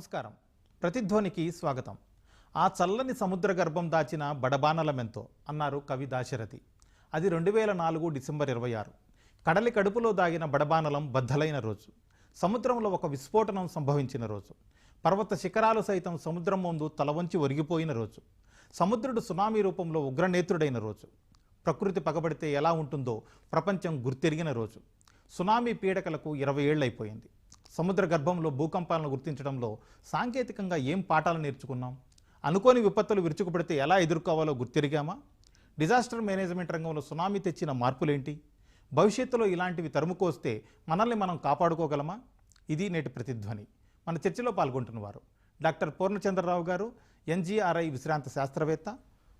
నమస్కారం. ప్రతిధ్వనికి స్వాగతం. ఆ చల్లని సముద్ర గర్భం దాచిన బడబానలమెంతో అన్నారు కవి దాశరథి. అది రెండు వేల నాలుగు డిసెంబర్ ఇరవై ఆరు. కడలి కడుపులో దాగిన బడబానలం బద్దలైన రోజు. సముద్రంలో ఒక విస్ఫోటనం సంభవించిన రోజు. పర్వత శిఖరాలు సైతం సముద్రం ముందు తల వంచి ఒరిగిపోయిన రోజు. సముద్రుడు సునామీ రూపంలో ఉగ్రనేత్రుడైన రోజు. ప్రకృతి పగబడితే ఎలా ఉంటుందో ప్రపంచం గుర్తెరిగిన రోజు. సునామీ పీడకలకు ఇరవై ఏళ్ళైపోయింది. సముద్ర గర్భంలో భూకంపాలను గుర్తించడంలో సాంకేతికంగా ఏం పాఠాలు నేర్చుకున్నాం? అనుకోని విపత్తులు విరుచుకుపడితే ఎలా ఎదుర్కోవాలో గుర్తిరిగామా? డిజాస్టర్ మేనేజ్మెంట్ రంగంలో సునామీ తెచ్చిన మార్పులేంటి? భవిష్యత్తులో ఇలాంటివి తరుముకొస్తే మనల్ని మనం కాపాడుకోగలమా? ఇది నేటి ప్రతిధ్వని. మన చర్చలో పాల్గొంటున్నవారు డాక్టర్ పూర్ణచంద్రరావు గారు ఎన్జీఆర్ఐ విశ్రాంత శాస్త్రవేత్త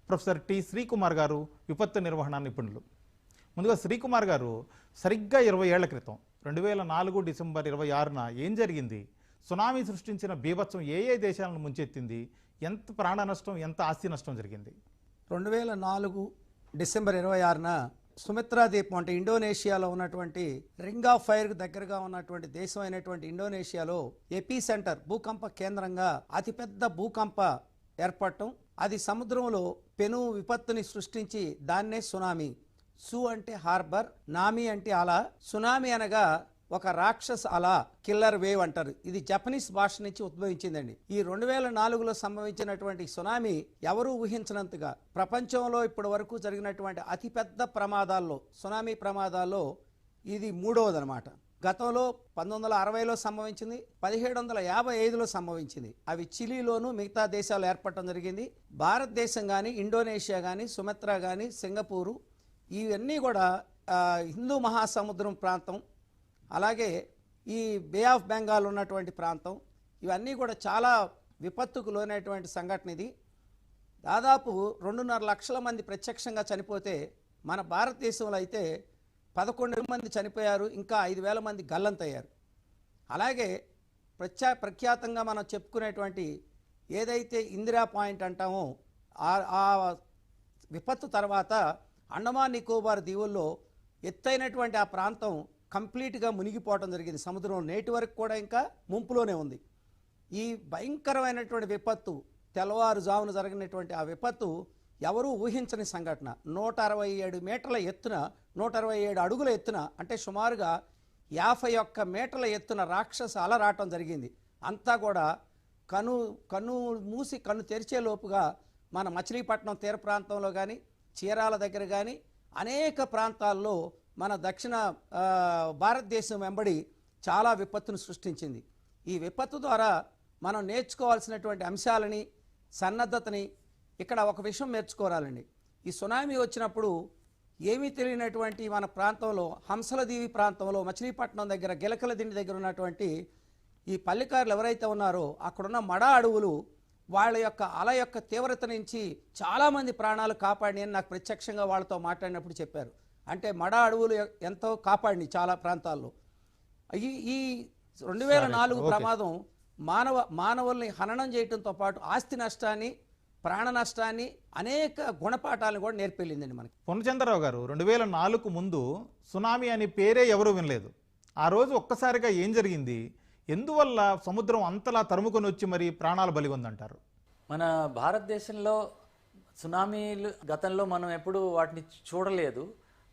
ప్రొఫెసర్ టి శ్రీకుమార్ గారు విపత్తు నిర్వహణ నిపుణులు. ముందుగా శ్రీకుమార్ గారు సరిగ్గా ఇరవై ఏళ్ళ క్రితం రెండు వేల నాలుగు డిసెంబర్ ఇరవై ఆరున ఏం జరిగింది? సునామీ సృష్టించిన బీభత్సం ఏ ఏ దేశాలను ముంచెత్తింది? ఎంత ప్రాణ నష్టం ఎంత ఆస్తి నష్టం జరిగింది? రెండు వేల నాలుగు డిసెంబర్ ఇరవై ఆరున సుమిత్రా ద్వీపం అంటే ఇండోనేషియాలో ఉన్నటువంటి రింగ్ ఆఫ్ ఫైర్కు దగ్గరగా ఉన్నటువంటి దేశం అయినటువంటి ఇండోనేషియాలో ఎపీ సెంటర్ భూకంప కేంద్రంగా అతిపెద్ద భూకంప ఏర్పడటం అది సముద్రంలో పెను విపత్తుని సృష్టించి దాన్నే సునామీ. సు అంటే హార్బర్ నామి అంటే అలా సునామీ అనగా ఒక రాక్షస అలా కిల్లర్ వేవ్ అంటారు. ఇది జపనీస్ భాష నుంచి ఉద్భవించిందండి. ఈ రెండు వేల నాలుగులో సంభవించినటువంటి సునామీ ఎవరూ ఊహించినంతగా ప్రపంచంలో ఇప్పటి వరకు జరిగినటువంటి అతిపెద్ద ప్రమాదాల్లో సునామీ ప్రమాదాల్లో ఇది మూడవదనమాట. గతంలో పంతొమ్మిది వందల అరవైలో సంభవించింది పదిహేడు వందల యాభై ఐదులో సంభవించింది. అవి చిలీలోను మిగతా దేశాలు ఏర్పడటం జరిగింది. భారతదేశం కానీ ఇండోనేషియా కానీ సుమత్రా కానీ సింగపూరు ఇవన్నీ కూడా హిందూ మహాసముద్రం ప్రాంతం అలాగే ఈ బే ఆఫ్ బెంగాల్ ఉన్నటువంటి ప్రాంతం ఇవన్నీ కూడా చాలా విపత్తుకు లోనైనటువంటి సంఘటన ఇది. దాదాపు రెండున్నర లక్షల మంది ప్రత్యక్షంగా చనిపోతే మన భారతదేశంలో అయితే పదకొండు మంది చనిపోయారు ఇంకా ఐదు వేల మంది గల్లంతయ్యారు. అలాగే ప్రఖ్యా ప్రఖ్యాతంగా మనం చెప్పుకునేటువంటి ఏదైతే ఇందిరా పాయింట్ అంటామో ఆ విపత్తు తర్వాత అండమాన్ నికోబార్ దీవుల్లో ఎత్తైనటువంటి ఆ ప్రాంతం కంప్లీట్గా మునిగిపోవడం జరిగింది. సముద్రం నేటి వరకు కూడా ఇంకా ముంపులోనే ఉంది. ఈ భయంకరమైనటువంటి విపత్తు తెల్లవారుజామున జరిగినటువంటి ఆ విపత్తు ఎవరూ ఊహించని సంఘటన. నూట అరవై ఏడు మీటర్ల ఎత్తున నూట అరవై ఏడు అడుగుల ఎత్తున అంటే సుమారుగా యాభై ఒక్క మీటర్ల ఎత్తున రాక్షస అల రావటం జరిగింది. అంతా కూడా కను కన్ను మూసి కన్ను తెరిచే లోపుగా మన మచిలీపట్నం తీర ప్రాంతంలో కానీ చీరాల దగ్గర కానీ అనేక ప్రాంతాల్లో మన దక్షిణ భారతదేశం వెంబడి చాలా విపత్తును సృష్టించింది. ఈ విపత్తు ద్వారా మనం నేర్చుకోవాల్సినటువంటి అంశాలని సన్నద్ధతని ఇక్కడ ఒక విషయం నేర్చుకోవాలండి ఈ సునామీ వచ్చినప్పుడు ఏమీ తెలియనటువంటి మన ప్రాంతంలో హంసల దీవి ప్రాంతంలో మచిలీపట్నం దగ్గర గిలకల దిండి దగ్గర ఉన్నటువంటి ఈ పల్లెకారులు ఎవరైతే ఉన్నారో అక్కడున్న మడ అడవులు వాళ్ళ యొక్క అల యొక్క తీవ్రత నుంచి చాలామంది ప్రాణాలు కాపాడి అని నాకు ప్రత్యక్షంగా వాళ్ళతో మాట్లాడినప్పుడు చెప్పారు. అంటే మడ అడవులు ఎంతో కాపాడిని చాలా ప్రాంతాల్లో. ఈ ఈ రెండు వేల నాలుగు ప్రమాదం మానవ మానవుల్ని హననం చేయడంతో పాటు ఆస్తి నష్టాన్ని ప్రాణ నష్టాన్ని అనేక గుణపాఠాలను కూడా నేర్పెళ్ళిందండి మనకి. పూర్ణచంద్రరావు గారు రెండు వేల నాలుగు ముందు సునామీ అనే పేరే ఎవరూ వినలేదు. ఆ రోజు ఒక్కసారిగా ఏం జరిగింది? ఎందువల్ల సముద్రం అంతలా తరుముకొని వచ్చి మరి ప్రాణాలు బలిగొందంటారు మన భారతదేశంలో సునామీలు గతంలో మనం ఎప్పుడూ వాటిని చూడలేదు.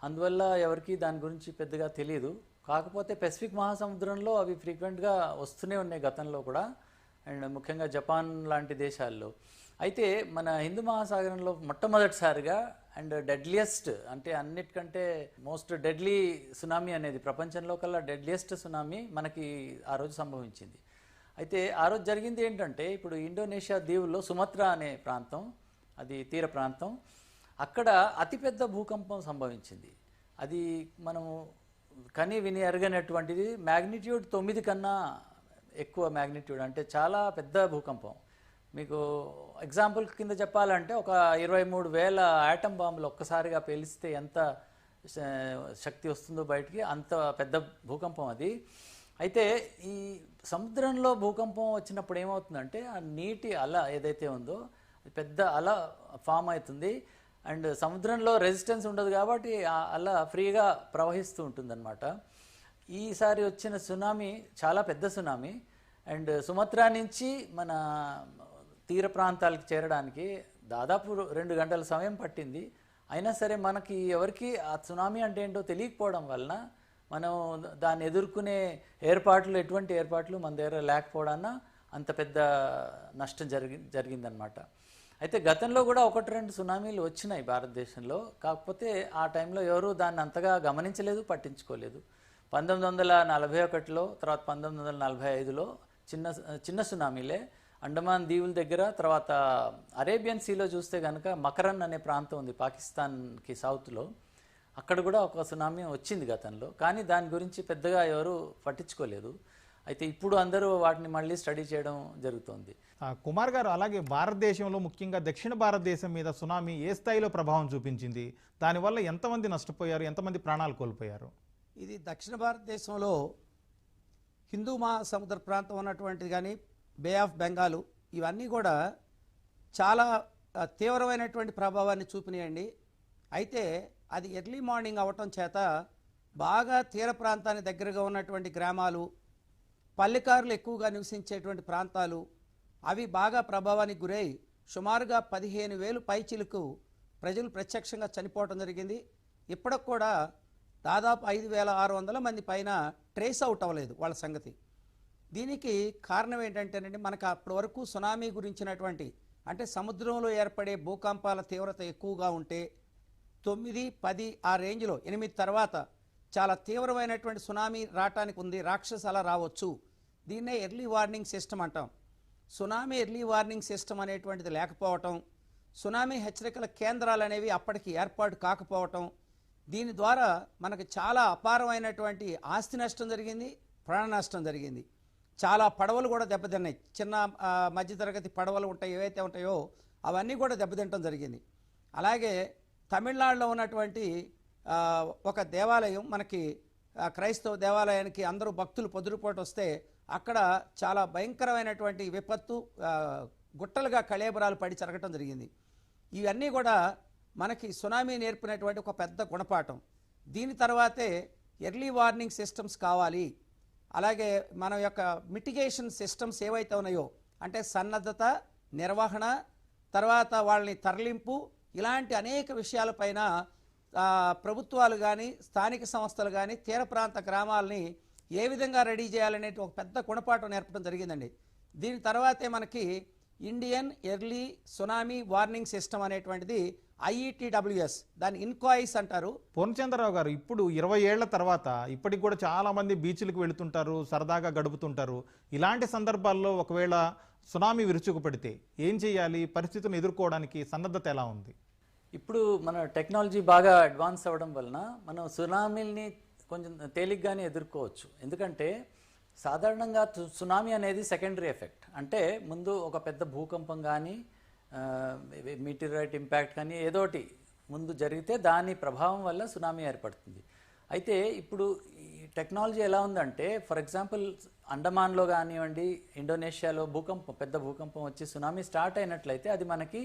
అందువల్ల ఎవరికి దాని గురించి పెద్దగా తెలియదు కాకపోతే పెసిఫిక్ మహాసముద్రంలో అవి ఫ్రీక్వెంట్గా వస్తూనే ఉన్నాయి గతంలో కూడా. అండ్ ముఖ్యంగా జపాన్ లాంటి దేశాల్లో. అయితే మన హిందూ మహాసాగరంలో మొట్టమొదటిసారిగా అండ్ డెడ్లియెస్ట్ అంటే అన్నిటికంటే మోస్ట్ డెడ్లీ సునామీ అనేది ప్రపంచంలో కల్లా డెడ్లియెస్ట్ సునామీ మనకి ఆ రోజు సంభవించింది. అయితే ఆ రోజు జరిగింది ఏంటంటే ఇప్పుడు ఇండోనేషియా దీవుల్లో సుమత్రా అనే ప్రాంతం అది తీర ప్రాంతం అక్కడ అతిపెద్ద భూకంపం సంభవించింది. అది మనము కని విని ఎరగనటువంటిది మ్యాగ్నిట్యూడ్ తొమ్మిది కన్నా ఎక్కువ మ్యాగ్నిట్యూడ్ అంటే చాలా పెద్ద భూకంపం. మీకు ఎగ్జాంపుల్ కింద చెప్పాలంటే ఒక ఇరవై మూడు వేల ఆటం బాంబులు ఒక్కసారిగా పేలిస్తే ఎంత శక్తి వస్తుందో బయటికి అంత పెద్ద భూకంపం అది. అయితే ఈ సముద్రంలో భూకంపం వచ్చినప్పుడు ఏమవుతుందంటే ఆ నీటి అల ఏదైతే ఉందో పెద్ద అల ఫామ్ అవుతుంది. అండ్ సముద్రంలో రెసిస్టెన్స్ ఉండదు కాబట్టి ఆ అల ఫ్రీగా ప్రవహిస్తూ ఉంటుందన్నమాట. ఈసారి వచ్చిన సునామీ చాలా పెద్ద సునామీ అండ్ సుమత్రా నుంచి మన తీర ప్రాంతాలకు చేరడానికి దాదాపు రెండు గంటల సమయం పట్టింది. అయినా సరే మనకి ఎవరికి ఆ సునామీ అంటే ఏంటో తెలియకపోవడం వలన మనం దాన్ని ఎదుర్కొనే ఏర్పాట్లు ఎటువంటి ఏర్పాట్లు మన దగ్గర లేకపోవడాన అంత పెద్ద నష్టం జరిగి జరిగిందనమాట అయితే గతంలో కూడా ఒకటి రెండు సునామీలు వచ్చినాయి భారతదేశంలో. కాకపోతే ఆ టైంలో ఎవరు దాన్ని అంతగా గమనించలేదు పట్టించుకోలేదు. పంతొమ్మిది వందల నలభై ఒకటిలో తర్వాత పంతొమ్మిది వందల నలభై ఐదులో చిన్న చిన్న సునామీలే. అండమాన్ దీవుల దగ్గర తర్వాత అరేబియన్ సీలో చూస్తే కనుక మకరన్ అనే ప్రాంతం ఉంది పాకిస్తాన్కి సౌత్లో అక్కడ కూడా ఒక సునామీ వచ్చింది గతంలో. కానీ దాని గురించి పెద్దగా ఎవరు పట్టించుకోలేదు. అయితే ఇప్పుడు అందరూ వాటిని మళ్ళీ స్టడీ చేయడం జరుగుతోంది. ఆ, కుమార్ గారు అలాగే భారతదేశంలో ముఖ్యంగా దక్షిణ భారతదేశం మీద సునామీ ఏ స్థాయిలో ప్రభావం చూపించింది? దానివల్ల ఎంతమంది నష్టపోయారు? ఎంతమంది ప్రాణాలు కోల్పోయారు? ఇది దక్షిణ భారతదేశంలో హిందూ మహాసముద్ర ప్రాంతం ఉన్నటువంటిది కానీ బే ఆఫ్ బెంగాలు ఇవన్నీ కూడా చాలా తీవ్రమైనటువంటి ప్రభావాన్ని చూపినాయండి. అయితే అది ఎర్లీ మార్నింగ్ అవటం చేత బాగా తీర ప్రాంతానికి దగ్గరగా ఉన్నటువంటి గ్రామాలు పల్లెకారులు ఎక్కువగా నివసించేటువంటి ప్రాంతాలు అవి బాగా ప్రభావానికి గురై సుమారుగా పదిహేను వేలు పైచిలకు ప్రజలు ప్రత్యక్షంగా చనిపోవడం జరిగింది. ఇప్పటికి కూడా దాదాపు ఐదు వేల ఆరు వందల మంది పైన ట్రేస్ అవుట్ అవ్వలేదు వాళ్ళ సంగతి. దీనికి కారణం ఏంటంటేనండి మనకు అప్పటి వరకు సునామీ గురించినటువంటి అంటే సముద్రంలో ఏర్పడే భూకంపాల తీవ్రత ఎక్కువగా ఉంటే తొమ్మిది పది ఆ రేంజ్లో ఎనిమిది తర్వాత చాలా తీవ్రమైనటువంటి సునామీ రావటానికి ఉంది రాక్షస అలా రావచ్చు. దీన్నే ఎర్లీ వార్నింగ్ సిస్టమ్ అంటాం. సునామీ ఎర్లీ వార్నింగ్ సిస్టమ్ అనేటువంటిది లేకపోవటం సునామీ హెచ్చరికల కేంద్రాలు అనేవి అప్పటికి ఏర్పాటు కాకపోవటం దీని ద్వారా మనకు చాలా అపారమైనటువంటి ఆస్తి నష్టం జరిగింది ప్రాణ నష్టం జరిగింది. చాలా పడవలు కూడా దెబ్బతిన్నాయి. చిన్న మధ్యతరగతి పడవలు ఉంటాయి ఏవైతే ఉంటాయో అవన్నీ కూడా దెబ్బతింటం జరిగింది. అలాగే తమిళనాడులో ఉన్నటువంటి ఒక దేవాలయం మనకి క్రైస్తవ దేవాలయానికి అందరూ భక్తులు పొద్దురుపోటు వస్తే అక్కడ చాలా భయంకరమైనటువంటి విపత్తు గుట్టలుగా కళేబరాలు పడి జరగటం జరిగింది. ఇవన్నీ కూడా మనకి సునామీ నేర్పినటువంటి ఒక పెద్ద గుణపాఠం. దీని తర్వాతే ఎర్లీ వార్నింగ్ సిస్టమ్స్ కావాలి. అలాగే మన యొక్క మిటిగేషన్ సిస్టమ్స్ ఏవైతే ఉన్నాయో అంటే సన్నద్ధత నిర్వహణ తర్వాత వాళ్ళని తరలింపు ఇలాంటి అనేక విషయాలపైన ప్రభుత్వాలు కానీ స్థానిక సంస్థలు కానీ తీర ప్రాంత గ్రామాలని ఏ విధంగా రెడీ చేయాలనేటి ఒక పెద్ద గుణపాఠం నేర్పడం జరిగిందండి. దీని తర్వాతే మనకి Indian early tsunami warning system అనేటువంటిది ఐఈటీడబ్ల్యూఎస్ దాని ఇన్కాయిస్ అంటారు. పూర్ణచంద్రరావు గారు ఇప్పుడు ఇరవై ఏళ్ళ తర్వాత ఇప్పటికి కూడా చాలా మంది బీచ్లకు వెళుతుంటారు సరదాగా గడుపుతుంటారు. ఇలాంటి సందర్భాల్లో ఒకవేళ సునామీ విరుచుకుపడితే ఏం చేయాలి? పరిస్థితులను ఎదుర్కోవడానికి సన్నద్ధత ఎలా ఉంది? ఇప్పుడు మన టెక్నాలజీ బాగా అడ్వాన్స్ అవ్వడం వలన మనం సునామీల్ని కొంచెం తేలిగ్గానే ఎదుర్కోవచ్చు. ఎందుకంటే సాధారణంగా సునామీ అనేది సెకండరీ ఎఫెక్ట్ అంటే ముందు ఒక పెద్ద భూకంపం కానీ మీటిరైట్ ఇంపాక్ట్ కానీ ఏదోటి ముందు జరిగితే దాని ప్రభావం వల్ల సునామీ ఏర్పడుతుంది. అయితే ఇప్పుడు ఈ టెక్నాలజీ ఎలా ఉందంటే ఫర్ ఎగ్జాంపుల్ అండమాన్లో కానివ్వండి ఇండోనేషియాలో భూకంపం పెద్ద భూకంపం వచ్చి సునామీ స్టార్ట్ అయినట్లయితే అది మనకి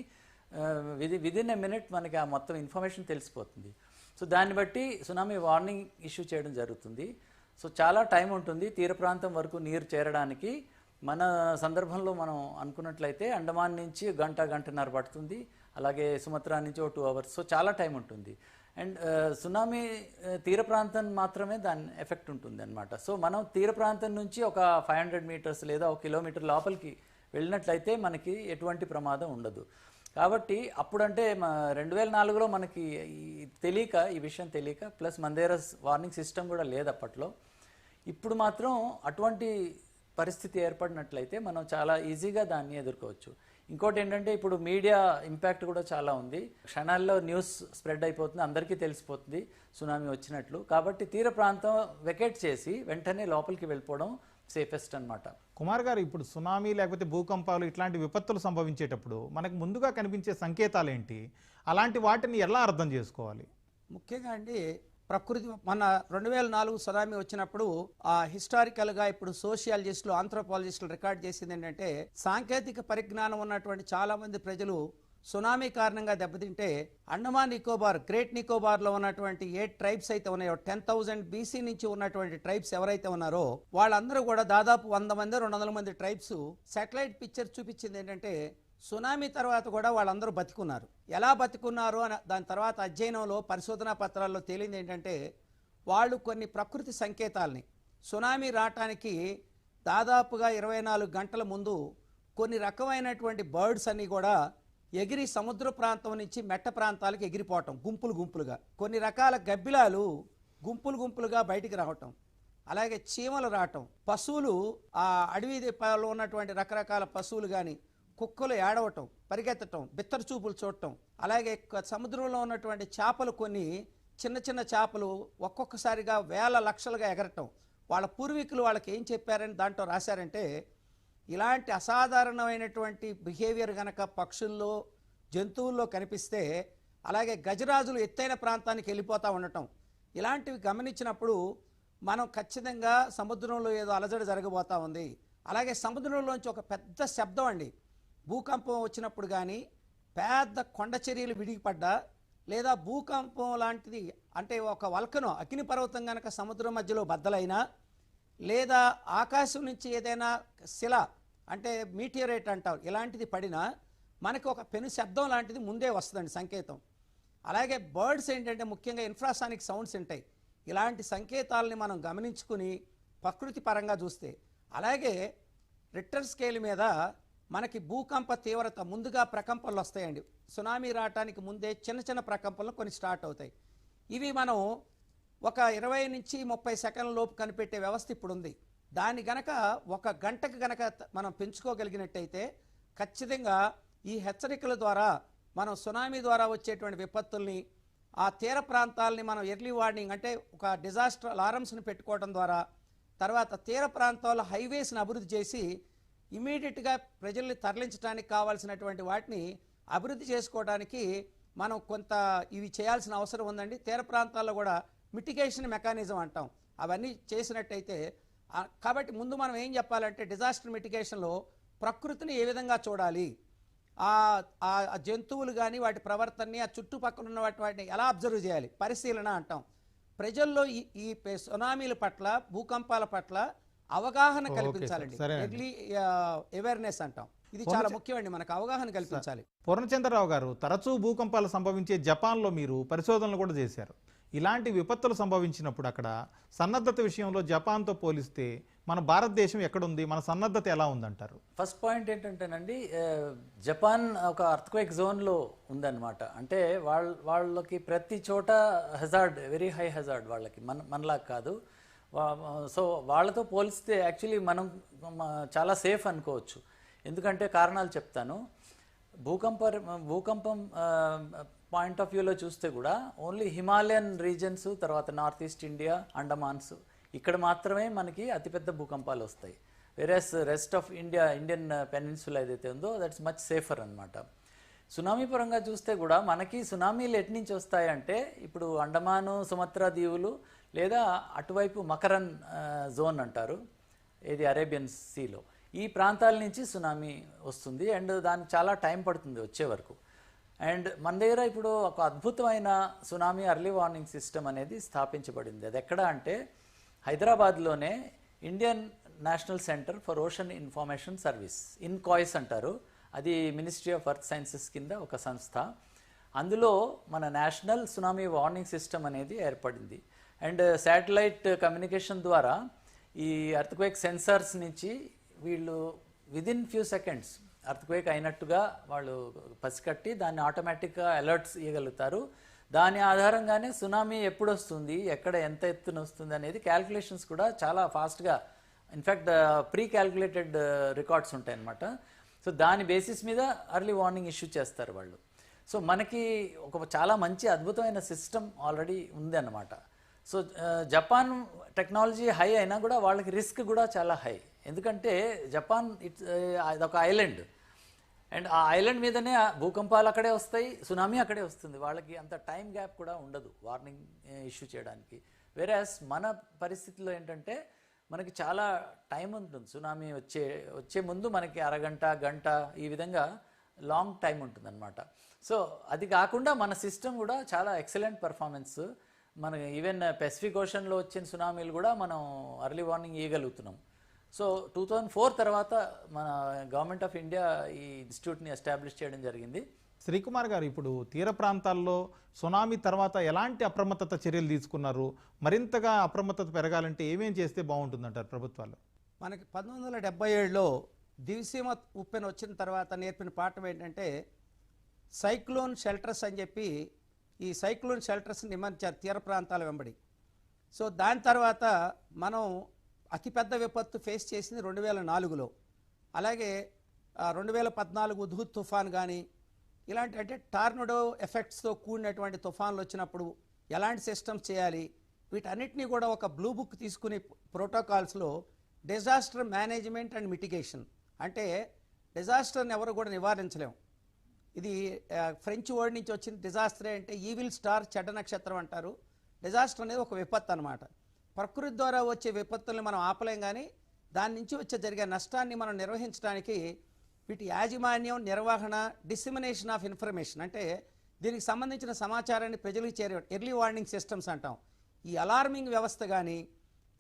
విది విదిన్ ఎ మినిట్ మనకి ఆ మొత్తం ఇన్ఫర్మేషన్ తెలిసిపోతుంది. సో దాన్ని బట్టి సునామీ వార్నింగ్ ఇష్యూ చేయడం జరుగుతుంది. సో చాలా టైం ఉంటుంది తీర ప్రాంతం వరకు నీరు చేరడానికి. మన సందర్భంలో మనం అనుకున్నట్లయితే అండమాన్ నుంచి గంట గంటన్నర పడుతుంది. అలాగే సుమత్రా నుంచి ఓ టూ అవర్స్. సో చాలా టైం ఉంటుంది. అండ్ సునామీ తీర ప్రాంతం మాత్రమే దాని ఎఫెక్ట్ ఉంటుంది అనమాట సో మనం తీర ప్రాంతం నుంచి ఒక ఫైవ్ హండ్రెడ్ మీటర్స్ లేదా ఒక కిలోమీటర్ లోపలికి వెళ్ళినట్లయితే మనకి ఎటువంటి ప్రమాదం ఉండదు. కాబట్టి అప్పుడంటే మా రెండు వేల నాలుగులో మనకి తెలియక ఈ విషయం తెలియక ప్లస్ మందేరస్ వార్నింగ్ సిస్టమ్ కూడా లేదు అప్పట్లో. ఇప్పుడు మాత్రం అటువంటి పరిస్థితి ఏర్పడినట్లయితే మనం చాలా ఈజీగా దాన్ని ఎదుర్కోవచ్చు. ఇంకోటి ఏంటంటే ఇప్పుడు మీడియా ఇంపాక్ట్ కూడా చాలా ఉంది. క్షణాల్లో న్యూస్ స్ప్రెడ్ అయిపోతుంది అందరికీ తెలిసిపోతుంది సునామీ వచ్చినట్లు. కాబట్టి తీర ప్రాంతం వెకేట్ చేసి వెంటనే లోపలికి వెళ్ళిపోవడం సేఫెస్ట్ అన్నమాట. కుమార్ గారు ఇప్పుడు సునామీ లేకపోతే భూకంపాలు ఇట్లాంటి విపత్తులు సంభవించేటప్పుడు మనకు ముందుగా కనిపించే సంకేతాలు ఏంటి అలాంటి వాటిని ఎలా అర్థం చేసుకోవాలి? ముఖ్యంగా అండి ప్రకృతి మన రెండు వేల నాలుగు సునామీ వచ్చినప్పుడు ఆ హిస్టారికల్గా ఇప్పుడు సోషియాలజిస్టులు ఆంథ్రోపాలజిస్టులు రికార్డ్ చేసింది ఏంటంటే సాంకేతిక పరిజ్ఞానం ఉన్నటువంటి చాలామంది ప్రజలు సునామీ కారణంగా దెబ్బతింటే అండమాన్ నికోబార్ గ్రేట్ నికోబార్లో ఉన్నటువంటి ఏ ట్రైబ్స్ అయితే ఉన్నాయో టెన్ థౌజండ్ బీసీ నుంచి ఉన్నటువంటి ట్రైబ్స్ ఎవరైతే ఉన్నారో వాళ్ళందరూ కూడా దాదాపు వంద మంది రెండు వందల మంది ట్రైబ్స్ సాటిలైట్ పిక్చర్ చూపించింది ఏంటంటే సునామీ తర్వాత కూడా వాళ్ళందరూ బతికున్నారు. ఎలా బతికున్నారు అని దాని తర్వాత అధ్యయనంలో పరిశోధనా పత్రాల్లో తేలింది ఏంటంటే వాళ్ళు కొన్ని ప్రకృతి సంకేతాలని సునామీ రావటానికి దాదాపుగా ఇరవై నాలుగు గంటల ముందు కొన్ని రకమైనటువంటి బర్డ్స్ అన్నీ కూడా ఎగిరి సముద్ర ప్రాంతం నుంచి మెట్ట ప్రాంతాలకు ఎగిరిపోవటం గుంపులు గుంపులుగా. కొన్ని రకాల గబ్బిలాలు గుంపులు గుంపులుగా బయటికి రావటం అలాగే చీమలు రావటం. పశువులు ఆ అడవి దీపాల్లో ఉన్నటువంటి రకరకాల పశువులు కానీ కుక్కలు ఏడవటం పరిగెత్తటం బిత్తర చూపులు చూడటం అలాగే సముద్రంలో ఉన్నటువంటి చేపలు కొన్ని చిన్న చిన్న చేపలు ఒక్కొక్కసారిగా వేల లక్షలుగా ఎగరటం. వాళ్ళ పూర్వీకులు వాళ్ళకి ఏం చెప్పారని దాంట్లో రాశారంటే ఇలాంటి అసాధారణమైనటువంటి బిహేవియర్ గనక పక్షుల్లో జంతువుల్లో కనిపిస్తే అలాగే గజరాజులు ఎత్తైన ప్రాంతానికి వెళ్ళిపోతూ ఉండటం. ఇలాంటివి గమనించినప్పుడు మనం ఖచ్చితంగా సముద్రంలో ఏదో అలజడి జరగబోతా ఉంది. అలాగే సముద్రంలోంచి ఒక పెద్ద శబ్దం అండి. భూకంపం వచ్చినప్పుడు కానీ పెద్ద కొండ చర్యలు విడిగిపడ్డా లేదా భూకంపం లాంటిది అంటే ఒక వల్కను అగ్నిపర్వతం కనుక సముద్రం మధ్యలో బద్దలైనా లేదా ఆకాశం నుంచి ఏదైనా శిల అంటే మీటియరేట్ అంటారు ఇలాంటిది పడినా మనకి ఒక పెను శబ్దం లాంటిది ముందే వస్తుందండి సంకేతం. అలాగే బర్డ్స్ ఏంటంటే ముఖ్యంగా ఇన్ఫ్రాసానిక్ సౌండ్స్ ఉంటాయి. ఇలాంటి సంకేతాలని మనం గమనించుకుని ప్రకృతి పరంగా చూస్తే అలాగే రిక్టర్ స్కేల్ మీద మనకి భూకంప తీవ్రత ముందుగా ప్రకంపనలు వస్తాయండి. సునామీ రావటానికి ముందే చిన్న చిన్న ప్రకంపనలు కొన్ని స్టార్ట్ అవుతాయి. ఇవి మనం ఒక ఇరవై నుంచి ముప్పై సెకండ్ల లోపు కనిపెట్టే వ్యవస్థ ఇప్పుడు ఉంది దాన్ని గనక ఒక గంటకు గనక మనం పెంచుకోగలిగినట్టయితే ఖచ్చితంగా ఈ హెచ్చరికల ద్వారా మనం సునామీ ద్వారా వచ్చేటువంటి విపత్తుల్ని ఆ తీర ప్రాంతాలని మనం ఎర్లీ వార్నింగ్ అంటే ఒక డిజాస్టర్ అలారమ్స్ని పెట్టుకోవడం ద్వారా తర్వాత తీర ప్రాంతాల్లో హైవేస్ని అభివృద్ధి చేసి ఇమీడియట్గా ప్రజల్ని తరలించడానికి కావాల్సినటువంటి వాటిని అభివృద్ధి చేసుకోవడానికి మనం కొంత ఇవి చేయాల్సిన అవసరం ఉందండి. తీర ప్రాంతాల్లో కూడా మిటిగేషన్ మెకానిజం అంటాం. అవన్నీ చేసినట్టయితే కాబట్టి ముందు మనం ఏం చెప్పాలంటే డిజాస్టర్ మిటిగేషన్లో ప్రకృతిని ఏ విధంగా చూడాలి? ఆ జంతువులు కానీ వాటి ప్రవర్తనని ఆ చుట్టుపక్కల ఉన్న వాటి వాటిని ఎలా అబ్జర్వ్ చేయాలి? పరిశీలన అంటాం. ప్రజల్లో ఈ ఈ సునామీల పట్ల భూకంపాల పట్ల అవగాహన కల్పించాలండి. ఎర్లీ అవేర్నెస్ అంటాం. ఇది చాలా ముఖ్యమండి. మనకు అవగాహన కల్పించాలి. పూర్ణచంద్రరావు గారు తరచూ భూకంపాలు సంభవించే జపాన్లో మీరు పరిశోధనలు కూడా చేశారు. ఇలాంటి విపత్తులు సంభవించినప్పుడు అక్కడ సన్నద్ధత విషయంలో జపాన్తో పోలిస్తే మన భారతదేశం ఎక్కడుంది? మన సన్నద్ధత ఎలా ఉందంటారు? ఫస్ట్ పాయింట్ ఏంటంటేనండి జపాన్ ఒక అర్థక్వేక్ జోన్లో ఉందన్నమాట. అంటే వాళ్ళ వాళ్ళకి ప్రతి చోట హెజార్డ్ వెరీ హై హెజార్డ్ వాళ్ళకి. మన మనలాగా కాదు. సో వాళ్ళతో పోలిస్తే యాక్చువల్లీ మనం చాలా సేఫ్ అనుకోవచ్చు. ఎందుకంటే కారణాలు చెప్తాను. భూకంప భూకంపం పాయింట్ ఆఫ్ వ్యూలో చూస్తే కూడా ఓన్లీ హిమాలయన్ రీజన్స్ తర్వాత నార్త్ ఈస్ట్ ఇండియా అండమాన్స్ ఇక్కడ మాత్రమే మనకి అతిపెద్ద భూకంపాలు వస్తాయి. Versus rest of India Indian peninsula ఏదైతే ఉందో దట్స్ మచ్ సేఫర్ అనమాట సునామీ పరంగా చూస్తే కూడా మనకి సునామీలు ఎట్నుంచి వస్తాయంటే ఇప్పుడు అండమాను సుమత్రా దీవులు లేదా అటువైపు మకరన్ జోన్ అంటారు ఇది అరేబియన్ సీలో. ఈ ప్రాంతాల నుంచి సునామీ వస్తుంది అండ్ దానికి చాలా టైం పడుతుంది వచ్చే వరకు. అండ్ మన దగ్గర ఇప్పుడు ఒక అద్భుతమైన సునామీ అర్లీ వార్నింగ్ సిస్టమ్ అనేది స్థాపించబడింది. అది ఎక్కడ అంటే హైదరాబాద్లోనే Indian national centre for ocean information service INCOIS అంటారు. అది మినిస్ట్రీ ఆఫ్ ఎర్త్ సైన్సెస్ కింద ఒక సంస్థ. అందులో మన నేషనల్ సునామీ వార్నింగ్ సిస్టమ్ అనేది ఏర్పడింది. అండ్ శాటిలైట్ కమ్యూనికేషన్ ద్వారా ఈ అర్త్క్వేక్ సెన్సార్స్ నుంచి వీళ్ళు విదిన్ ఫ్యూ సెకండ్స్ అర్త్క్వేక్ అయినట్టుగా వాళ్ళు పసికట్టి దాన్ని ఆటోమేటిక్గా అలర్ట్స్ ఇవ్వగలుగుతారు దాని ఆధారంగానే సునామీ ఎప్పుడు వస్తుంది ఎక్కడ ఎంత ఎత్తున వస్తుంది అనేది క్యాల్కులేషన్స్ కూడా చాలా ఫాస్ట్గా ఇన్ఫ్యాక్ట్ ప్రీ క్యాల్కులేటెడ్ రికార్డ్స్ ఉంటాయి అన్నమాట. సో దాని బేసిస్ మీద అర్లీ వార్నింగ్ ఇష్యూ చేస్తారు వాళ్ళు. సో మనకి ఒక చాలా మంచి అద్భుతమైన సిస్టమ్ ఆల్రెడీ ఉంది అన్నమాట. సో జపాన్ టెక్నాలజీ హై అయినా కూడా వాళ్ళకి రిస్క్ కూడా చాలా హై. ఎందుకంటే జపాన్ ఇట్స్ అదొక ఐలాండ్. అండ్ ఆ ఐలాండ్ మీదనే ఆ భూకంపాలు అక్కడే వస్తాయి సునామీ అక్కడే వస్తుంది. వాళ్ళకి అంత టైం గ్యాప్ కూడా ఉండదు వార్నింగ్ ఇష్యూ చేయడానికి. వేరేస్ మన పరిస్థితిలో ఏంటంటే మనకి చాలా టైం ఉంటుంది. సునామీ వచ్చే వచ్చే ముందు మనకి అరగంట గంట ఈ విధంగా లాంగ్ టైం ఉంటుందన్నమాట. సో అది కాకుండా మన సిస్టమ్ కూడా చాలా ఎక్సలెంట్ పర్ఫార్మెన్స్. మన ఈవెన్ పెసిఫిక్ ఓషన్లో వచ్చిన సునామీలు కూడా మనం అర్లీ వార్నింగ్ ఇవ్వగలుగుతున్నాం సో టూ థౌజండ్ ఫోర్ తర్వాత మన గవర్నమెంట్ ఆఫ్ ఇండియా ఈ ఇన్స్టిట్యూట్ని ఎస్టాబ్లిష్ చేయడం జరిగింది. శ్రీకుమార్ గారు ఇప్పుడు తీర ప్రాంతాల్లో సునామీ తర్వాత ఎలాంటి అప్రమత్తత చర్యలు తీసుకున్నారు? మరింతగా అప్రమత్తత పెరగాలంటే ఏమేం చేస్తే బాగుంటుందంటారు ప్రభుత్వాలు? మనకి పంతొమ్మిది వందల డెబ్బై ఏడులో దివిసీమ ఉప్పెన వచ్చిన తర్వాత నేర్పిన పాఠం ఏంటంటే సైక్లోన్ షెల్టర్స్ అని చెప్పి ఈ సైక్లోన్ షెల్టర్స్ నియమించారు తీర ప్రాంతాల వెంబడి. సో దాని తర్వాత మనం అతిపెద్ద విపత్తు ఫేస్ చేసింది రెండు వేల నాలుగులో. అలాగే రెండు వేల పద్నాలుగు ఉద్హుత్ తుఫాన్ కానీ ఇలాంటి అంటే టార్నడో ఎఫెక్ట్స్తో కూడినటువంటి తుఫాన్లు వచ్చినప్పుడు ఎలాంటి సిస్టమ్స్ చేయాలి వీటన్నిటినీ కూడా ఒక బ్లూ బుక్ తీసుకుని ప్రోటోకాల్స్లో డిజాస్టర్ మేనేజ్మెంట్ అండ్ మిటిగేషన్. అంటే డిజాస్టర్ని ఎవరు కూడా నివారించలేం. ఇది ఫ్రెంచ్ వర్డ్ నుంచి వచ్చిన డిజాస్టరే అంటే ఈవిల్ స్టార్ చెడ్డ నక్షత్రం అంటారు. డిజాస్టర్ అనేది ఒక విపత్తు అనమాట ప్రకృతి ద్వారా వచ్చే విపత్తుల్ని మనం ఆపలేం కానీ దాని నుంచి వచ్చే జరిగే నష్టాన్ని మనం నిర్వహించడానికి వీటి యాజమాన్యం నిర్వహణ డిసిమినేషన్ ఆఫ్ ఇన్ఫర్మేషన్ అంటే దీనికి సంబంధించిన సమాచారాన్ని ప్రజలకు చేరే ఎర్లీ వార్నింగ్ సిస్టమ్స్ అంటాం. ఈ అలార్మింగ్ వ్యవస్థ కానీ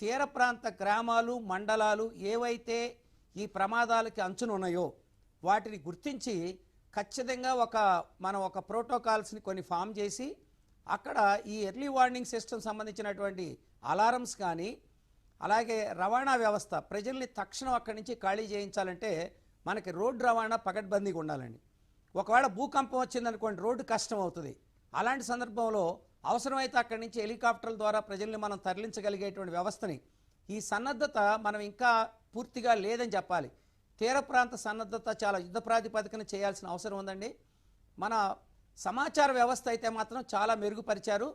తీర ప్రాంత గ్రామాలు మండలాలు ఏవైతే ఈ ప్రమాదాలకి అంచున ఉన్నాయో వాటిని గుర్తించి ఖచ్చితంగా ఒక మనం ఒక ప్రోటోకాల్స్ని కొన్ని ఫామ్ చేసి అక్కడ ఈ ఎర్లీ వార్నింగ్ సిస్టమ్ సంబంధించినటువంటి అలారమ్స్ కానీ అలాగే రవాణా వ్యవస్థ ప్రజల్ని తక్షణం అక్కడి నుంచి ఖాళీ చేయించాలంటే మనకి రోడ్డు రవాణా పకడ్బందీగా ఉండాలండి. ఒకవేళ భూకంపం వచ్చిందనుకోండి రోడ్డు కష్టం అవుతుంది. అలాంటి సందర్భంలో అవసరమైతే అక్కడి నుంచి హెలికాప్టర్ల ద్వారా ప్రజల్ని మనం తరలించగలిగేటువంటి వ్యవస్థని ఈ సన్నద్ధత మనం ఇంకా పూర్తిగా లేదని చెప్పాలి. తీర ప్రాంత సన్నద్ధత చాలా యుద్ధ ప్రాతిపదికన చేయాల్సిన అవసరం ఉందండి. మన సమాచార వ్యవస్థ అయితే మాత్రం చాలా మెరుగుపరిచారు.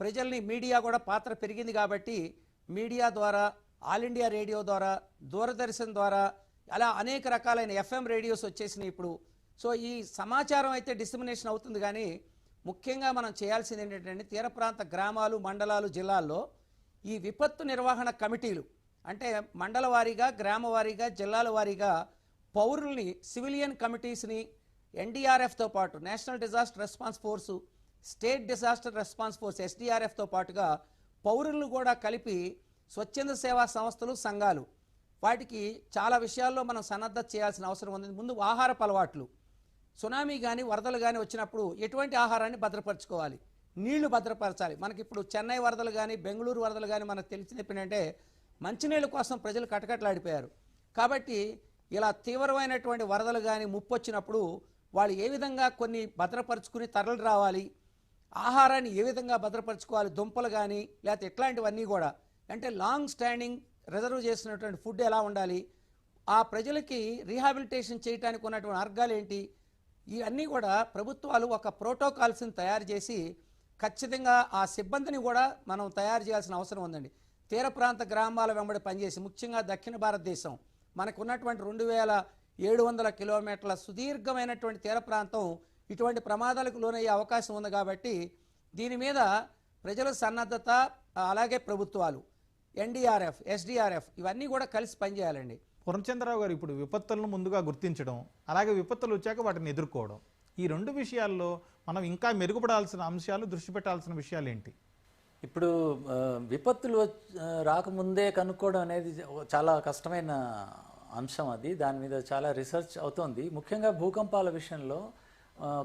ప్రజల్ని మీడియా కూడా పాత్ర పెరిగింది కాబట్టి మీడియా ద్వారా ఆల్ ఇండియా రేడియో ద్వారా దూరదర్శన్ ద్వారా అలా అనేక రకాలైన ఎఫ్ఎం రేడియోస్ వచ్చేసినాయి ఇప్పుడు. సో ఈ సమాచారం అయితే డిస్క్రిమినేషన్ అవుతుంది కానీ ముఖ్యంగా మనం చేయాల్సింది ఏంటంటే తీర ప్రాంత గ్రామాలు మండలాలు జిల్లాల్లో ఈ విపత్తు నిర్వహణ కమిటీలు అంటే మండల వారీగా గ్రామ వారీగా జిల్లాల వారీగా పౌరుల్ని సివిలియన్ కమిటీస్ని ఎన్డీఆర్ఎఫ్తో పాటు national disaster response force state disaster response force ఎస్డీఆర్ఎఫ్తో పాటుగా పౌరులను కూడా కలిపి స్వచ్ఛంద సేవా సంస్థలు సంఘాలు. వాటికి చాలా విషయాల్లో మనం సన్నద్ధత చేయాల్సిన అవసరం ఉంది. ముందు ఆహారపు అలవాట్లు సునామీ కానీ వరదలు కానీ వచ్చినప్పుడు ఎటువంటి ఆహారాన్ని భద్రపరచుకోవాలి? నీళ్ళు భద్రపరచాలి. మనకి ఇప్పుడు చెన్నై వరదలు కానీ బెంగళూరు వరదలు కానీ మనకు తెలిసినప్పుడంటే మంచినీళ్ళ కోసం ప్రజలు కటకటలాడిపోయారు. కాబట్టి ఇలా తీవ్రమైనటువంటి వరదలు కానీ ముప్పు వచ్చినప్పుడు వాళ్ళు ఏ విధంగా కొన్ని భద్రపరుచుకుని తరలి రావాలి ఆహారాన్ని ఏ విధంగా భద్రపరచుకోవాలి దుంపలు కానీ లేకపోతే ఇట్లాంటివన్నీ కూడా అంటే లాంగ్ స్టాండింగ్ రిజర్వ్ చేసినటువంటి ఫుడ్ ఎలా ఉండాలి ఆ ప్రజలకి రీహాబిలిటేషన్ చేయడానికి ఉన్నటువంటి మార్గాలు ఏంటి ఇవన్నీ కూడా ప్రభుత్వాలు ఒక ప్రోటోకాల్స్ని తయారు చేసి ఖచ్చితంగా ఆ సిబ్బందిని కూడా మనం తయారు చేయాల్సిన అవసరం ఉందండి. తీర ప్రాంత గ్రామాల వెంబడి పనిచేసి ముఖ్యంగా దక్షిణ భారతదేశం. మనకు ఉన్నటువంటి రెండు వేల ఏడు వందల కిలోమీటర్ల సుదీర్ఘమైనటువంటి తీర ప్రాంతం ఇటువంటి ప్రమాదాలకు లోనయ్యే అవకాశం ఉంది కాబట్టి దీని మీద ప్రజల సన్నద్ధత అలాగే ప్రభుత్వాలు ఎన్డీఆర్ఎఫ్ ఎస్డీఆర్ఎఫ్ ఇవన్నీ కూడా కలిసి పనిచేయాలండి. పూర్ణచంద్రరావు గారు ఇప్పుడు విపత్తులను ముందుగా గుర్తించడం అలాగే విపత్తులు వచ్చాక వాటిని ఎదుర్కోవడం. ఈ రెండు విషయాల్లో మనం ఇంకా మెరుగుపడాల్సిన అంశాలు దృష్టి పెట్టాల్సిన విషయాలు ఏంటి ఇప్పుడు విపత్తులు రాకముందే కనుక్కోవడం అనేది చాలా కష్టమైన అంశం అది. దాని మీద చాలా రీసెర్చ్ అవుతోంది. ముఖ్యంగా భూకంపాల విషయంలో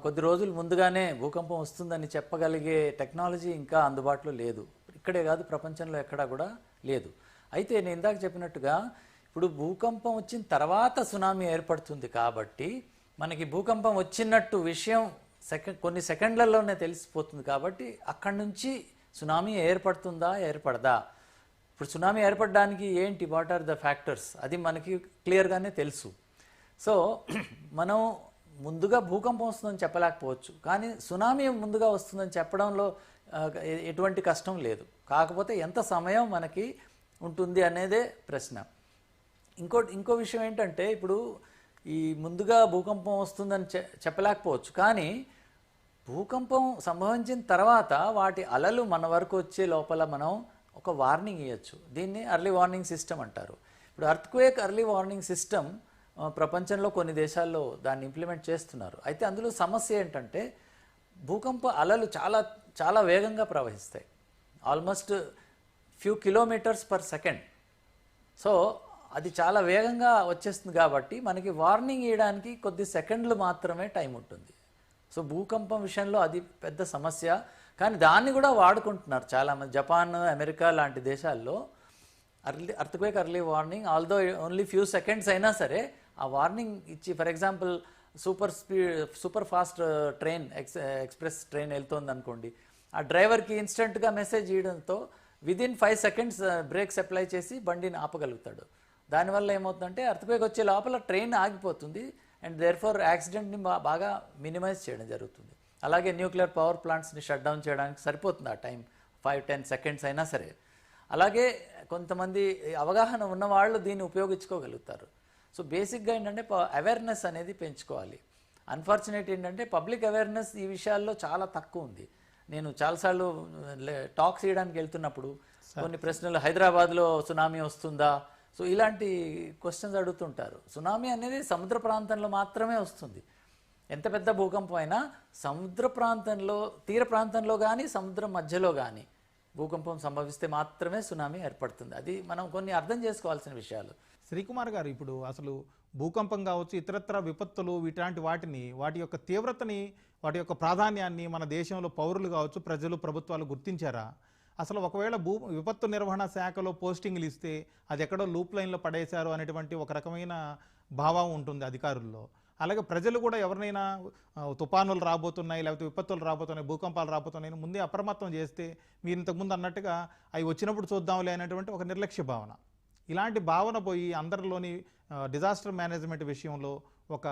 కొద్ది రోజులు ముందుగానే భూకంపం వస్తుందని చెప్పగలిగే టెక్నాలజీ ఇంకా అందుబాటులో లేదు. ఇక్కడే కాదు ప్రపంచంలో ఎక్కడా కూడా లేదు. అయితే నేను ఇందాక చెప్పినట్టుగా ఇప్పుడు భూకంపం వచ్చిన తర్వాత సునామీ ఏర్పడుతుంది కాబట్టి మనకి భూకంపం వచ్చినట్టు విషయం సెకండ్ కొన్ని సెకండ్లలోనే తెలిసిపోతుంది కాబట్టి అక్కడి నుంచి సునామీ ఏర్పడుతుందా ఏర్పడదా? ఇప్పుడు సునామీ ఏర్పడడానికి ఏంటి? What are the factors? అది మనకి క్లియర్గానే తెలుసు. సో మనం ముందుగా భూకంపం వస్తుందని చెప్పలేకపోవచ్చు. కానీ సునామీ ముందుగా వస్తుందని చెప్పడంలో ఎటువంటి కష్టం లేదు. కాకపోతే ఎంత సమయం మనకి ఉంటుంది అనేదే ప్రశ్న. ఇంకో ఇంకో విషయం ఏంటంటే ఇప్పుడు ఈ ముందుగా భూకంపం వస్తుందని చె చెప్పలేకపోవచ్చు. కానీ భూకంపం సంభవించిన తర్వాత వాటి అలలు మన వరకు వచ్చే లోపల మనం ఒక వార్నింగ్ ఇవ్వచ్చు దీన్ని అర్లీ వార్నింగ్ సిస్టమ్ అంటారు. ఇప్పుడు అర్త్క్వేక్ అర్లీ వార్నింగ్ సిస్టమ్ ప్రపంచంలో కొన్ని దేశాల్లో దాన్ని ఇంప్లిమెంట్ చేస్తున్నారు. అయితే అందులో సమస్య ఏంటంటే భూకంప అలలు చాలా చాలా వేగంగా ప్రవహిస్తాయి. Almost few kilometres per second so అది చాలా వేగంగా వచ్చేస్తుంది కాబట్టి మనకి వార్నింగ్ ఇవ్వడానికి కొద్ది సెకండ్లు మాత్రమే టైం ఉంటుంది. సో భూకంపం విషయంలో అది పెద్ద సమస్య. కానీ దాన్ని కూడా వాడుకుంటున్నారు చాలామంది. జపాన్ అమెరికా లాంటి దేశాల్లో early earthquake early warning although only few seconds అయినా సరే ఆ వార్నింగ్ ఇచ్చి for example super speed super fast train ex express train వెళ్తోంది అనుకోండి. ఆ డ్రైవర్కి ఇన్స్టెంట్గా మెసేజ్ ఇవ్వడంతో within five seconds brakes apply చేసి బండిని ఆపగలుగుతాడు. దానివల్ల ఏమవుతుందంటే అర్థక్వేక్ వచ్చే లోపల ట్రైన్ ఆగిపోతుంది. అండ్ దేర్ ఫర్ యాక్సిడెంట్ని బాగా మినిమైజ్ చేయడం జరుగుతుంది. అలాగే న్యూక్లియర్ పవర్ ప్లాంట్స్ని షట్ డౌన్ చేయడానికి సరిపోతుంది ఆ టైం ఫైవ్ టెన్ సెకండ్స్ అయినా సరే. అలాగే కొంతమంది అవగాహన ఉన్న వాళ్ళు దీన్ని ఉపయోగించుకోగలుగుతారు. సో బేసిక్గా ఏంటంటే అవేర్నెస్ అనేది పెంచుకోవాలి. అన్ఫార్చునేట్ ఏంటంటే పబ్లిక్ అవేర్నెస్ ఈ విషయాల్లో చాలా తక్కువ ఉంది. నేను చాలాసార్లు టాక్స్ చేయడానికి వెళ్తున్నప్పుడు కొన్ని ప్రశ్నలు హైదరాబాద్లో సునామీ వస్తుందా? సో ఇలాంటి క్వశ్చన్స్ అడుగుతుంటారు. సునామీ అనేది సముద్ర ప్రాంతంలో మాత్రమే వస్తుంది. ఎంత పెద్ద భూకంపం అయినా సముద్ర ప్రాంతంలో తీర ప్రాంతంలో కానీ సముద్రం మధ్యలో కానీ భూకంపం సంభవిస్తే మాత్రమే సునామీ ఏర్పడుతుంది. అది మనం కొన్ని అర్థం చేసుకోవాల్సిన విషయాలు. శ్రీకుమార్ గారు ఇప్పుడు అసలు భూకంపం కావచ్చు ఇతరత్ర విపత్తులు ఇట్లాంటి వాటిని వాటి యొక్క తీవ్రతని వాటి యొక్క ప్రాధాన్యాన్ని మన దేశంలో పౌరులు కావచ్చు ప్రజలు ప్రభుత్వాలు గుర్తించారా? అసలు ఒకవేళ భూ విపత్తు నిర్వహణ శాఖలో పోస్టింగ్లు ఇస్తే అది ఎక్కడో లూప్ లైన్లో పడేశారు అనేటువంటి ఒక రకమైన భావం ఉంటుంది అధికారుల్లో. అలాగే ప్రజలు కూడా ఎవరినైనా తుపానులు తుఫానులు రాబోతున్నాయి లేకపోతే విపత్తులు రాబోతున్నాయి భూకంపాలు రాబోతున్నాయి అని ముందే అప్రమత్తం చేస్తే మీరు ఇంతకుముందు అన్నట్టుగా అవి వచ్చినప్పుడు చూద్దాంలే అనేటువంటి ఒక నిర్లక్ష్య భావన. ఇలాంటి భావన పోయి అందరిలోని డిజాస్టర్ మేనేజ్మెంట్ విషయంలో ఒక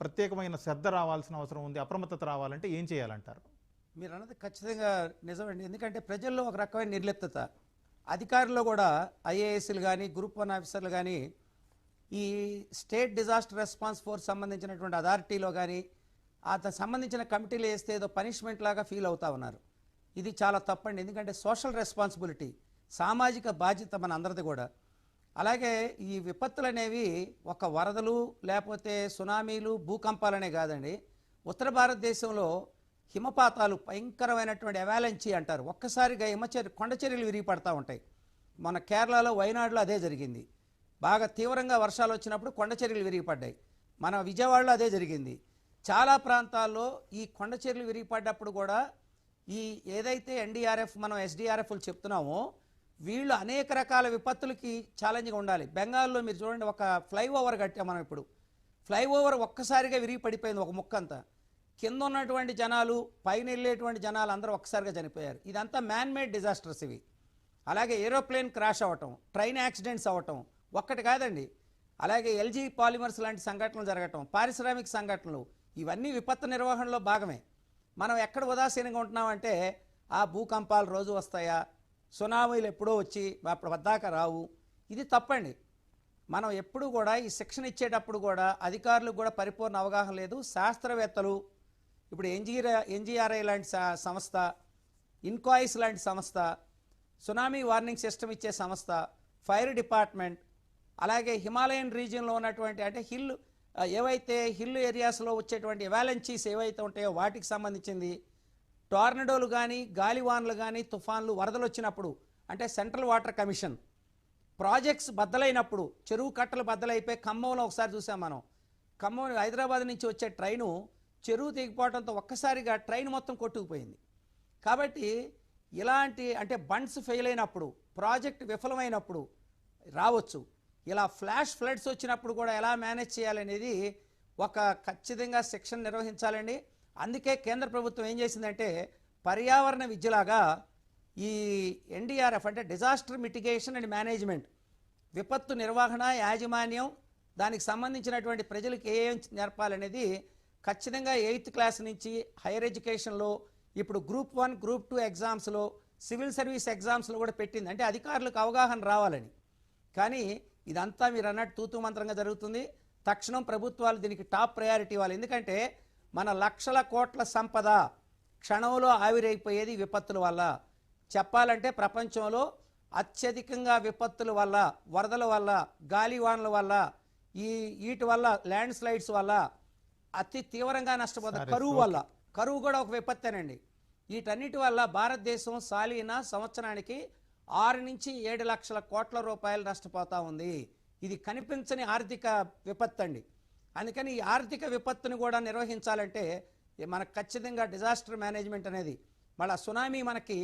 ప్రత్యేకమైన శ్రద్ధ రావాల్సిన అవసరం ఉంది అప్రమత్తత రావాలంటే ఏం చేయాలంటారు? మీరు అన్నది ఖచ్చితంగా నిజమండి. ఎందుకంటే ప్రజల్లో ఒక రకమైన నిర్లిప్తత. అధికారుల్లో కూడా ఐఏఎస్లు కానీ గ్రూప్ వన్ ఆఫీసర్లు కానీ ఈ స్టేట్ డిజాస్టర్ రెస్పాన్స్ ఫోర్స్ సంబంధించినటువంటి అథారిటీలో కానీ అతను సంబంధించిన కమిటీలు వేస్తే ఏదో పనిష్మెంట్ లాగా ఫీల్ అవుతా ఉన్నారు. ఇది చాలా తప్పండి. ఎందుకంటే సోషల్ రెస్పాన్సిబిలిటీ సామాజిక బాధ్యత మన అందరిది కూడా. అలాగే ఈ విపత్తులు అనేవి ఒక వరదలు లేకపోతే సునామీలు భూకంపాలనే కాదండి. ఉత్తర భారతదేశంలో హిమపాతాలు భయంకరమైనటువంటి అవాలంచి అంటారు. ఒక్కసారిగా హిమచర్య కొండచర్యలు విరిగిపడతా ఉంటాయి. మన కేరళలో వైనాడులో అదే జరిగింది. బాగా తీవ్రంగా వర్షాలు వచ్చినప్పుడు కొండచర్యలు విరిగిపడ్డాయి. మన విజయవాడలో అదే జరిగింది. చాలా ప్రాంతాల్లో ఈ కొండచర్యలు విరిగిపడ్డప్పుడు కూడా ఈ ఏదైతే ఎన్డీఆర్ఎఫ్ మనం ఎస్డీఆర్ఎఫ్లు చెప్తున్నామో వీళ్ళు అనేక రకాల విపత్తులకి ఛాలెంజ్గా ఉండాలి. బెంగాల్లో మీరు చూడండి ఒక ఫ్లైఓవర్ కట్టాం మనం ఇప్పుడు. ఫ్లైఓవర్ ఒక్కసారిగా విరిగి పడిపోయింది ఒక ముక్క అంతా కింద ఉన్నటువంటి జనాలు పైన వెళ్ళేటువంటి జనాలు అందరూ ఒక్కసారిగా చనిపోయారు. ఇదంతా మ్యాన్ మేడ్ డిజాస్టర్స్ ఇవి. అలాగే ఏరోప్లేన్ క్రాష్ అవ్వటం ట్రైన్ యాక్సిడెంట్స్ అవ్వటం ఒక్కటి కాదండి. అలాగే ఎల్జీ పాలిమర్స్ లాంటి సంఘటనలు జరగటం పారిశ్రామిక సంఘటనలు ఇవన్నీ విపత్తు నిర్వహణలో భాగమే. మనం ఎక్కడ ఉదాసీనంగా ఉంటున్నామంటే ఆ భూకంపాలు రోజు వస్తాయా సునామీలు ఎప్పుడో వచ్చి అప్పుడు వద్దాక రావు. ఇది తప్పండి. మనం ఎప్పుడు కూడా ఈ శిక్షణ ఇచ్చేటప్పుడు కూడా అధికారులకు కూడా పరిపూర్ణ అవగాహన లేదు. శాస్త్రవేత్తలు ఇప్పుడు ఎన్జీఆర్ ఎన్జీఆర్ఐ లాంటి సంస్థ ఇన్కాయిస్ లాంటి సంస్థ సునామీ వార్నింగ్ సిస్టమ్ ఇచ్చే సంస్థ ఫైర్ డిపార్ట్మెంట్ అలాగే హిమాలయన్ రీజియన్లో ఉన్నటువంటి అంటే హిల్ ఏవైతే హిల్ ఏరియాస్లో వచ్చేటువంటి ఎవాలెన్చీస్ ఏవైతే ఉంటాయో వాటికి సంబంధించింది టోర్నడోలు కానీ గాలివాన్లు కానీ తుఫాన్లు వరదలు వచ్చినప్పుడు అంటే సెంట్రల్ వాటర్ కమిషన్ ప్రాజెక్ట్స్ బద్దలైనప్పుడు చెరువు కట్టలు బద్దలైపోయి ఖమ్మంలో ఒకసారి చూసాం మనం. ఖమ్మం హైదరాబాద్ నుంచి వచ్చే ట్రైను చెరువు తెగిపోవడంతో ఒక్కసారిగా ట్రైన్ మొత్తం కొట్టుకుపోయింది. కాబట్టి ఇలాంటి అంటే బండ్స్ ఫెయిల్ అయినప్పుడు ప్రాజెక్ట్ విఫలమైనప్పుడు రావచ్చు. ఇలా ఫ్లాష్ ఫ్లడ్స్ వచ్చినప్పుడు కూడా ఎలా మేనేజ్ చేయాలనేది ఒక ఖచ్చితంగా శిక్షణ నిర్వహించాలండి. అందుకే కేంద్ర ప్రభుత్వం ఏం చేసిందంటే పర్యావరణ విద్యలాగా ఈ ఎన్డీఆర్ఎఫ్ అంటే డిజాస్టర్ మిటిగేషన్ అండ్ మేనేజ్మెంట్ విపత్తు నిర్వహణ యాజమాన్యం దానికి సంబంధించినటువంటి ప్రజలకు ఏం నేర్పాలనేది ఖచ్చితంగా ఎయిత్ క్లాస్ నుంచి హైయర్ ఎడ్యుకేషన్లో ఇప్పుడు గ్రూప్ వన్ గ్రూప్ టూ ఎగ్జామ్స్లో సివిల్ సర్వీస్ ఎగ్జామ్స్లో కూడా పెట్టింది. అంటే అధికారులకు అవగాహన రావాలని. కానీ ఇదంతా మీరు అన్నట్టు తూతు మంత్రంగా జరుగుతుంది. తక్షణం ప్రభుత్వాలు దీనికి టాప్ ప్రయారిటీ ఇవ్వాలి. ఎందుకంటే మన లక్షల కోట్ల సంపద క్షణంలో ఆవిరైపోయేది విపత్తుల వల్ల. చెప్పాలంటే ప్రపంచంలో అత్యధికంగా విపత్తుల వల్ల వరదల వల్ల గాలివానల వల్ల ఈ వీటి వల్ల ల్యాండ్ స్లైడ్స్ వల్ల అతి తీవ్రంగా నష్టపోతుంది కరువు వల్ల కరువు కూడా ఒక విపత్తేనండి. వీటన్నిటి వల్ల భారతదేశం సాలీన సంవత్సరానికి ఆరు నుంచి ఏడు లక్షల కోట్ల రూపాయలు నష్టపోతా ఉంది. ఇది కనిపించని ఆర్థిక విపత్తు అండి అందుకని ఈ ఆర్థిక విపత్తుని కూడా నిర్వహించాలంటే మనకు ఖచ్చితంగా డిజాస్టర్ మేనేజ్మెంట్ అనేది మళ్ళీ సునామీ మనకి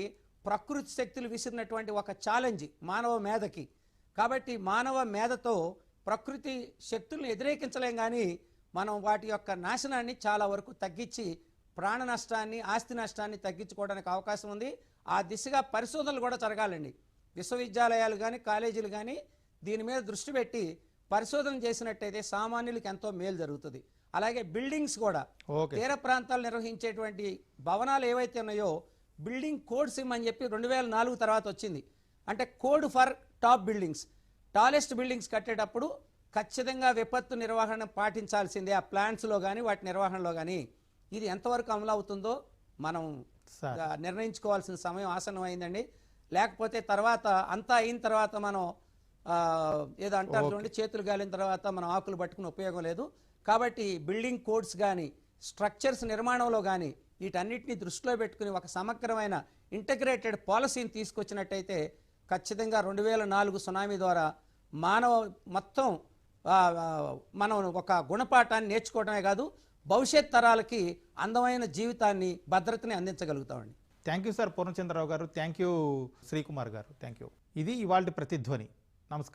ప్రకృతి శక్తులు విసిరినటువంటి ఒక ఛాలెంజ్ మానవ మేధకి. కాబట్టి మానవ మేధతో ప్రకృతి శక్తులను వ్యతిరేకించలేం కానీ మనం వాటి యొక్క నాశనాన్ని చాలా వరకు తగ్గించి ప్రాణ నష్టాన్ని ఆస్తి నష్టాన్ని తగ్గించుకోవడానికి అవకాశం ఉంది. ఆ దిశగా పరిశోధనలు కూడా జరగాలండి. విశ్వవిద్యాలయాలు కానీ కాలేజీలు కానీ దీని మీద దృష్టి పెట్టి పరిశోధన చేసినట్టయితే సామాన్యులకు ఎంతో మేలు జరుగుతుంది. అలాగే బిల్డింగ్స్ కూడా. తీర ప్రాంతాలు నిర్వహించేటువంటి భవనాలు ఏవైతే ఉన్నాయో బిల్డింగ్ కోడ్స్ ఇమ్మని చెప్పి రెండు వేల నాలుగు తర్వాత వచ్చింది. అంటే code for top buildings. Tallest buildings కట్టేటప్పుడు ఖచ్చితంగా విపత్తు నిర్వహణ పాటించాల్సిందే ఆ ప్లాన్స్లో కానీ వాటి నిర్వహణలో కానీ ఇది ఎంతవరకు అమలు అవుతుందో మనం నిర్ణయించుకోవాల్సిన సమయం ఆసనం అయిందండి లేకపోతే తర్వాత అంతా అయిన తర్వాత మనం ఏదో అంటారు చూడండి చేతులు గాలిన తర్వాత మనం ఆకులు పట్టుకుని ఉపయోగం లేదు. కాబట్టి బిల్డింగ్ కోడ్స్ కానీ స్ట్రక్చర్స్ నిర్మాణంలో కానీ వీటన్నిటిని దృష్టిలో పెట్టుకుని ఒక సమగ్రమైన ఇంటగ్రేటెడ్ పాలసీని తీసుకొచ్చినట్టయితే ఖచ్చితంగా రెండు వేల నాలుగు సునామీ ద్వారా మానవ మొత్తం మనం ఒక గుణపాఠాన్ని నేర్చుకోవడమే కాదు భవిష్యత్ తరాలకి అందమైన జీవితాన్ని భద్రతని అందించగలుగుతామండి. థ్యాంక్ యూ సార్ పూర్ణచంద్రరావు గారు. థ్యాంక్ యూ శ్రీకుమార్ గారు. థ్యాంక్ యూ ఇది ఇవాళ ప్రతిధ్వని నమస్కారం.